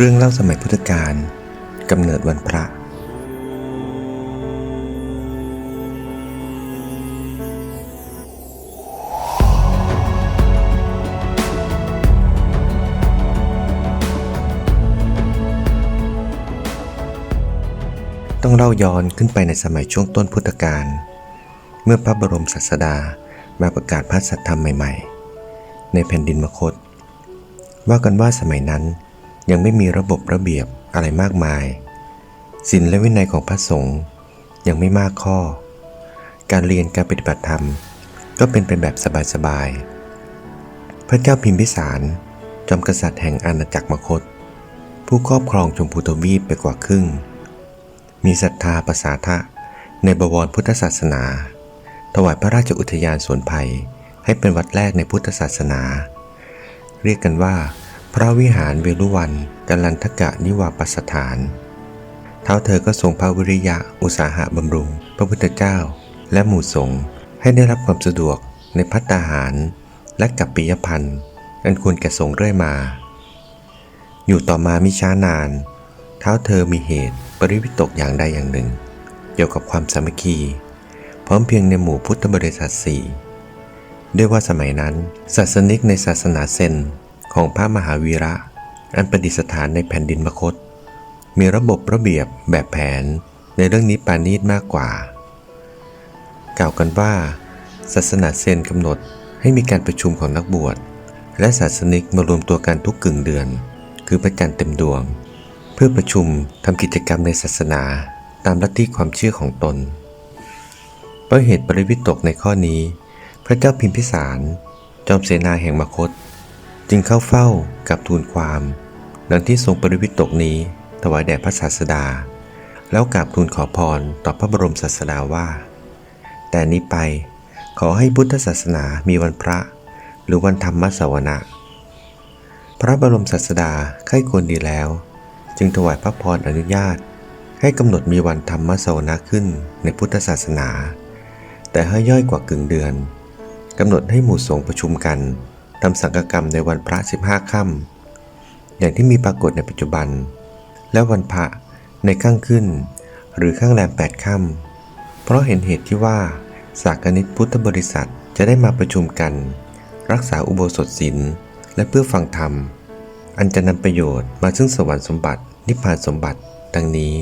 เรื่องเล่าสมัยพุทธกาลกำเนิดวันพระ ต้องเล่าย้อนขึ้นไปในสมัยช่วงต้นพุทธกาลเมื่อพระบรมศาสดามาประกาศพระสัทธรรมใหม่ ๆ ในแผ่นดินมคต ว่ากันว่าสมัยนั้น ยังไม่มีระบบระเบียบอะไรมากมายศีลและวินัยของพระสงฆ์ยังไม่มากข้อ การเรียนการปฏิบัติธรรม ก็เป็นไปแบบสบายๆ พระเจ้าพิมพิสารจอมกษัตริย์แห่งอาณาจักรมคต ผู้ครอบครองชมพูทวีปไปกว่าครึ่ง มีศรัทธาประสาทะในบวรพุทธศาสนา ถวายพระราชอุทยานสวนไผ่ให้เป็นวัดแรกในพุทธศาสนา เรียกกันว่า พระวิหารเวรุวันกัลลันทกะนิวาปสถาน เท้าเธอก็ทรงพระวิริยะอุตสาหะบำรุง พระพุทธเจ้า และหมู่สงฆ์ให้ได้รับความสะดวกในพัตตาหาร และกับปิยพันธ์อันควรแก่สงฆ์เรื่อยมา อยู่ต่อมามิช้านาน เท้าเธอมีเหตุปริวิตกอย่างใดอย่างหนึ่ง เกี่ยวกับความสามัคคี พร้อมเพียงในหมู่พุทธบริษัทสี่ด้วยว่าสมัยนั้น ศาสนิกในศาสนาเซน ของพระมหาวีระ อันประดิษฐานในแผ่นดินมคต มีระบบระเบียบแบบแผนในเรื่องนี้ปานีตมากกว่า กล่าวกันว่า ศาสนาเซนกำหนดให้มีการประชุมของนักบวช และศาสนิกมารวมตัวกันทุกกึ่งเดือน คือพระจันเต็มดวง เพื่อประชุมทำกิจกรรมในศาสนาตามลัทธิความเชื่อของตน เพราะเหตุปริวิตกในข้อนี้ พระเจ้าพิมพิสาร จอมเสนาแห่งมคต จึงเข้าเฝ้ากับทูลความ ดังที่ทรงปริวิตกนี้ถวายแด่พระศาสดา แล้วกราบทูลขอพรต่อพระบรมศาสดาว่า แต่นี้ไปขอให้พุทธศาสนามีวันพระ หรือวันธรรมสวนะ พระบรมศาสดาใคร่ควรดีแล้ว จึงถวายพระพรอนุญาต ให้กำหนดมีวันธรรมสวนะขึ้นในพุทธศาสนา แต่ให้ย่อยกว่ากึ่งเดือนกำหนดให้หมู่สงฆ์ประชุมกัน ทำสังฆกรรมในวันพระ 15ค่ำอย่างที่มีปรากฏในปัจจุบัน และวันพระในข้างขึ้น หรือข้างแรม8ค่ำเพราะเห็นเหตุที่ว่าสากนิตพุทธบริษัทจะได้มาประชุมกัน รักษาอุโบสถศีลและเพื่อฟังธรรม อันจะนำประโยชน์มาซึ่งสวรรค์สมบัติ นิพพานสมบัติ ดังนี้